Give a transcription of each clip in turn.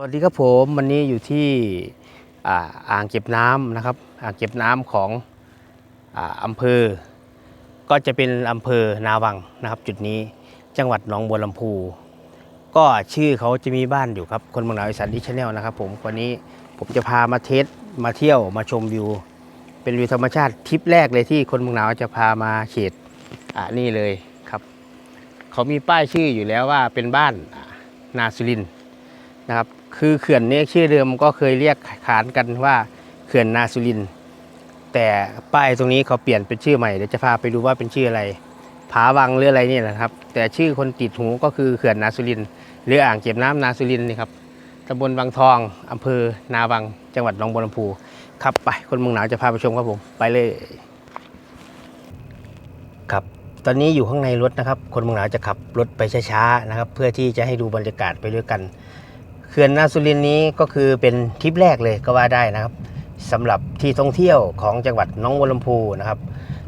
สวัสดีครับผมวันนี้อยู่ที่อ่าอางเก็บน้ำนะครับอ่างเก็บน้ำของอาอำเภอ ก็จะเป็นอำเภอนาวังนะครับ จุดนี้จังหวัดหนองบัวลำพู ก็ชื่อเขาจะมีบ้านอยู่ครับ คนเมืองหนาวอีสานดิชแนลนะครับผมวันนี้ผมจะพามาเทสมาเที่ยวมาชมวิว เป็นวิวธรรมชาติทริปแรกเลยที่คนเมืองหนาวจะพามาเขตอ่านี่เลยครับ เขามีป้ายชื่ออยู่แล้วว่าเป็นบ้านนาสุรินทร์ นะครับคือเขื่อนนี้ชื่อเดิมก็เคยเรียกขานกันว่าเขื่อนนาสุริน แต่ป้ายตรงนี้เขาเปลี่ยนเป็นชื่อใหม่เดี๋ยวจะพาไปดูว่าเป็นชื่ออะไรผาวังหรืออะไรนี่นะครับ แต่ชื่อคนติดหูก็คือเขื่อนนาสุรินหรืออ่างเก็บน้ำนาสุรินนี่ครับตำบลวังทองอำเภอนาวัง จังหวัดหนองบัวลำพูครับไปคนเมืองหนาวจะพาไปชมครับผมไปเลยครับตอนนี้อยู่ข้างในรถนะครับ คนเมืองหนาวจะขับรถไปช้าๆนะครับ เพื่อที่จะให้ดูบรรยากาศไปด้วยกัน เขื่อนนาสุรินนี้ก็คือเป็นทริปแรกเลยก็ว่าได้นะครับสำหรับที่ท่องเที่ยวของจังหวัดน้องบัวลำพูนะครับ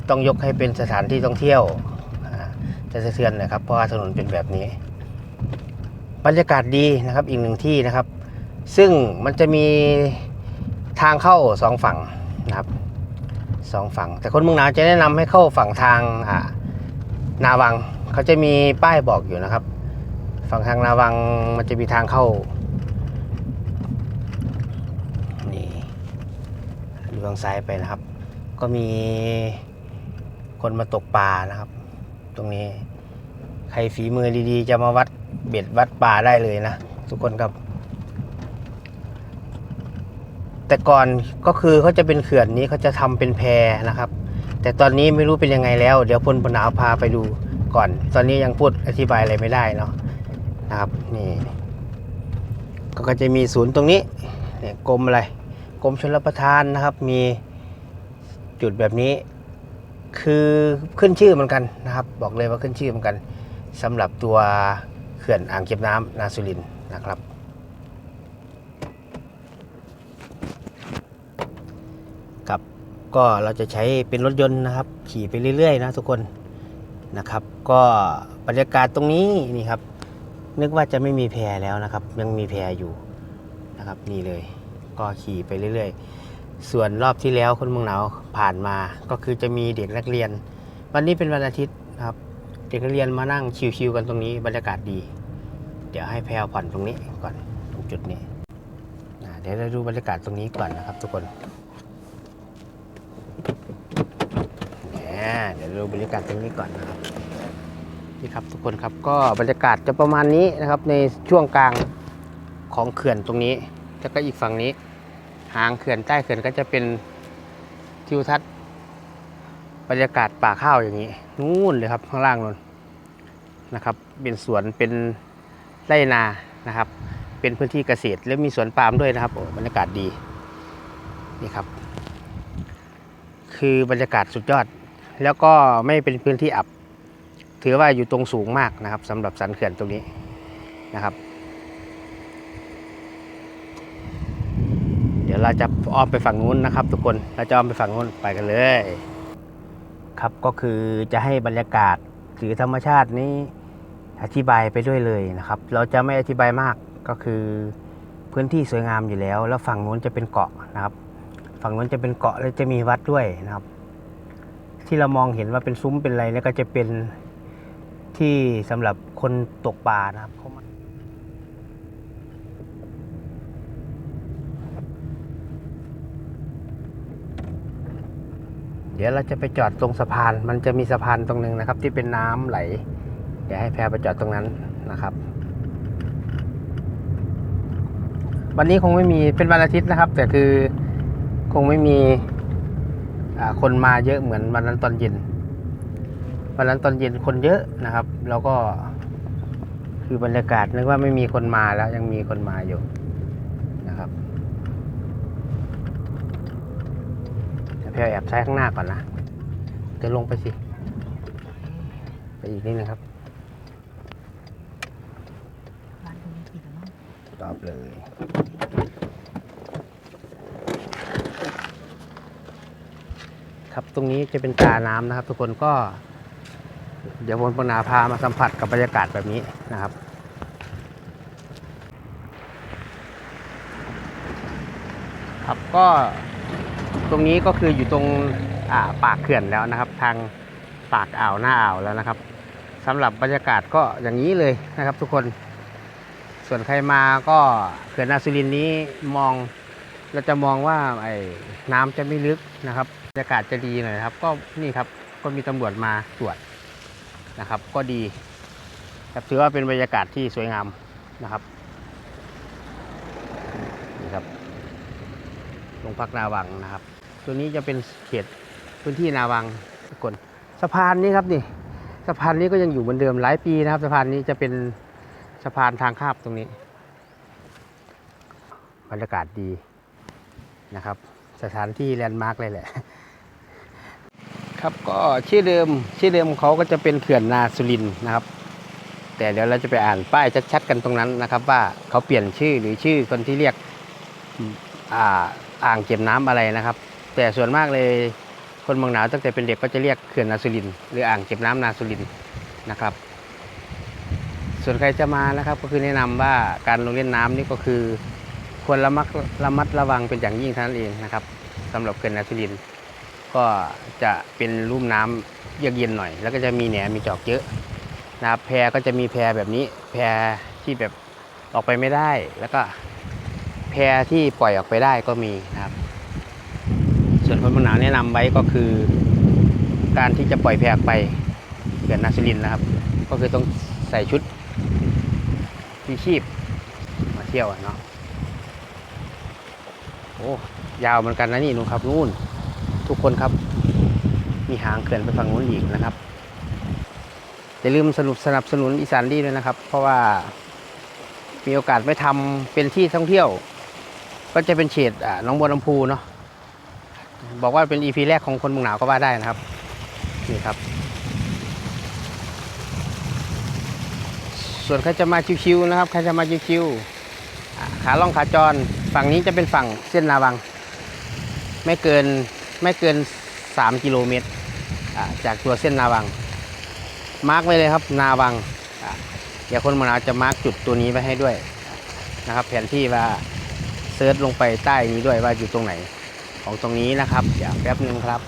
ต้องยกให้เป็นสถานที่ท่องเที่ยวจะสะเทือนนะครับเพราะว่าถนนเป็นแบบนี้ บรรยากาศดีนะครับอีกหนึ่งที่นะครับ ซึ่งมันจะมีทางเข้าสองฝั่งนะครับสองฝั่ง แต่คนเมืองหนาวจะแนะนำให้เข้าฝั่งทางนาวังเขาจะมีป้ายบอกอยู่นะครับ ฝั่งทางนาวังมันจะมีทางเข้า นี่ ดูทางซ้ายไปนะครับ ก็มีคนมาตกปลานะครับ ตรงนี้ ใครฝีมือดีๆ จะมาวัดเบ็ดวัดปลาได้เลยนะ ทุกคนครับ แต่ก่อนก็คือเขาจะเป็นเขื่อนนี้เขาจะทำเป็นแพนะครับ แต่ตอนนี้ไม่รู้เป็นยังไงแล้ว เดี๋ยวพลปนาวพาไปดูก่อน ตอนนี้ยังพูดอธิบายอะไรไม่ได้เนาะนะครับนี่ก็จะมีศูนย์ตรงนี้เนี่ยกรมอะไร กรมชลประทานนะครับ มีจุดแบบนี้ คือขึ้นชื่อเหมือนกันนะครับ บอกเลยว่าขึ้นชื่อเหมือนกันสำหรับตัวเขื่อนอ่างเก็บน้ำนาสุรินนะครับ กับก็เราจะใช้เป็นรถยนต์นะครับ ขี่ไปเรื่อยๆ นะทุกคนนะครับ ก็บรรยากาศตรงนี้นี่ครับนึกว่าจะไม่มีแพรแล้วนะครับ ยังมีแพรอยู่นะครับนี่เลย ก็ขี่ไปเรื่อยๆ ส่วนรอบที่แล้วคนเมืองหนาวผ่านมาก็คือจะมีเด็กนักเรียน วันนี้เป็นวันอาทิตย์ครับ เด็กนักเรียนมานั่งชิวๆกันตรงนี้บรรยากาศดี เดี๋ยวให้แพรผ่อนตรงนี้ก่อนตรงจุดนี้เดี๋ยวเราดูบรรยากาศตรงนี้ก่อนนะครับ ทุกคนเนี่ยเดี๋ยวดูบรรยากาศตรงนี้ก่อนนะครับนี่ครับทุกคนครับก็บรรยากาศจะประมาณนี้นะครับในช่วงกลางของเขื่อนตรงนี้แล้วก็อีกฝั่งนี้ หางเขื่อนใต้เขื่อนก็จะเป็นทิวทัศน์บรรยากาศป่าข้าวอย่างนี้นู่นเลยครับข้างล่างนู่นนะครับ เป็นสวนเป็นไร่นานะครับ เป็นพื้นที่เกษตรและมีสวนปาล์มด้วยนะครับโอ้บรรยากาศดีนี่ครับ คือบรรยากาศสุดยอด แล้วก็ไม่เป็นพื้นที่อับ ถือว่าอยู่ตรงสูงมากนะครับสำหรับสันเขื่อนตรงนี้นะครับ ดี๋ยวเราจะอ้อมไปฝั่งนู้นนะครับ ทุกคนเราจะอ้อมไปฝั่งนู้นไปกันเลย ครับก็คือจะให้บรรยากาศหรือธรรมชาตินี้อธิบายไปด้วยเลยนะครับ เราจะไม่อธิบายมากก็คือพื้นที่สวยงามอยู่แล้ว แล้วฝั่งนู้นจะเป็นเกาะนะครับ ฝั่งนู้นจะเป็นเกาะแล้วจะมีวัดด้วยนะครับ ที่เรามองเห็นว่าเป็นซุ้มเป็นอะไรนี่ก็จะเป็นที่สำหรับคนตกปลานะครับเขามาเดี๋ยวเราจะไปจอดตรงสะพาน มันจะมีสะพานตรงนึงนะครับ ที่เป็นน้ำไหล เดี๋ยวให้แพรไปจอดตรงนั้นนะครับ วันนี้คงไม่มีเป็นวันอาทิตย์นะครับ แต่คือคงไม่มีคนมาเยอะเหมือนวันนั้นตอนเย็น วันนั้นตอนเย็นคนเยอะนะครับ แล้วก็คือบรรยากาศนึกว่าไม่มีคนมาแล้วยังมีคนมาอยู่นะครับ เดี๋ยวพี่เอาแอบใช้ข้างหน้าก่อนนะเดี๋ยวลงไปสิ ไปอีกนิดนึงครับร้านตรงนี้ผิดแล้วมั้งตอบเลยครับตรงนี้จะเป็นตาน้ำนะครับ ทุกคนก็ เดี๋ยววนปนาพามาสัมผัสกับบรรยากาศแบบนี้นะครับครับก็ ตรงนี้ก็คืออยู่ตรงาปากเขื่อนแล้วนะครับ ทางปากอ่าวหน้าอ่าวแล้วนะครับสำหรับบรรยากาศก็อย่างนี้เลยนะครับ ทุกคนส่วนใครมาก็เขื่อนนาสุรินนี้มองเราจะมองว่าไอ้น้ำจะไม่ลึกนะครับบรรยากาศจะดีหน่อยครับ ก็นี่ครับก็มีตำรวจมาตรวจนะครับ ก็ดีครับถือว่าเป็นบรรยากาศที่สวยงามนะครับนี่ครับโรงพักนาวังนะครับ ตัวนี้จะเป็นเขตพื้นที่นาวังทุกคนสะพานนี้ครับนี่สะพานนี้ก็ยังอยู่เหมือนเดิมหลายปีนะครับสะพานนี้จะเป็นสะพานทางข้ามตรงนี้ บรรยากาศดีนะครับ สถานที่แลนด์มาร์กเลยแหละ ครับก็ชื่อเดิมชื่อเดิมเขาก็จะเป็นเขื่อนนาสุรินนะครับ แต่เดี๋ยวเราจะไปอ่านป้ายชัดๆกันตรงนั้นนะครับ ว่าเขาเปลี่ยนชื่อหรือชื่อคนที่เรียกอ่าอ่างเก็บน้ำอะไรนะครับ แต่ส่วนมากเลยคนเมืองหนาวตั้งแต่เป็นเด็กก็จะเรียกเขื่อนนาสุรินหรืออ่างเก็บน้ำนาสุรินนะครับ ส่วนใครจะมานะครับ ก็คือแนะนำว่าการลงเล่นน้ำนี่ก็คือควรระมัดระมัดระวังเป็นอย่างยิ่งเท่านั้นเองนะครับสำหรับเขื่อนนาสุรินก็จะเป็นลุ่มน้ำเยือกเย็นหน่อย แล้วก็จะมีแหนมีจอกเยอะนะครับแพก็จะมีแพแบบนี้ แพที่แบบออกไปไม่ได้ แล้วก็แพรที่ปล่อยออกไปได้ก็มีนะครับ ส่วนคนมืองหนาวแนะนำไว้ก็คือ การที่จะปล่อยแพรกไปเขื่อนนาซิลินนะครับ ก็คือต้องใส่ชุดที่ชีพมาเที่ยวเนาะโอ้ยาวเหมือนกันนะนี่นู่นครับนู่นทุกคนครับ มีหางเขื่อนไปฝั่งนู้นอีกนะครับอย่าลืมสนุบสนับสนุนอีสานดีด้วยนะครับ เพราะว่ามีโอกาสไปทำเป็นที่ท่องเที่ยว ก็จะเป็นเฉดอ่าหน้องบัวลำพูเนาะ บอกว่าเป็นอีพีแรกของคนเมืองหนาวก็ว่าได้นะครับ นี่ครับ ส่วนใครจะมาชิวๆนะครับใครจะมาชิวๆขาล่องขาจร ฝั่งนี้จะเป็นฝั่งเส้นนาวัง ไม่เกินไม่เกิน 3 กิโลเมตรจากตัวเส้นนาวัง มาร์กไว้เลยครับนาวังอ่าเดี๋ยวคนเมืองหนาวจะมาร์กจุดตัวนี้ไว้ให้ด้วยนะครับ แผนที่ว่าเซิร์ชลงไปใต้นี้ด้วยว่าอยู่ตรงไหน ของตรงนี้นะครับ เดี๋ยวแป๊บนึงครับ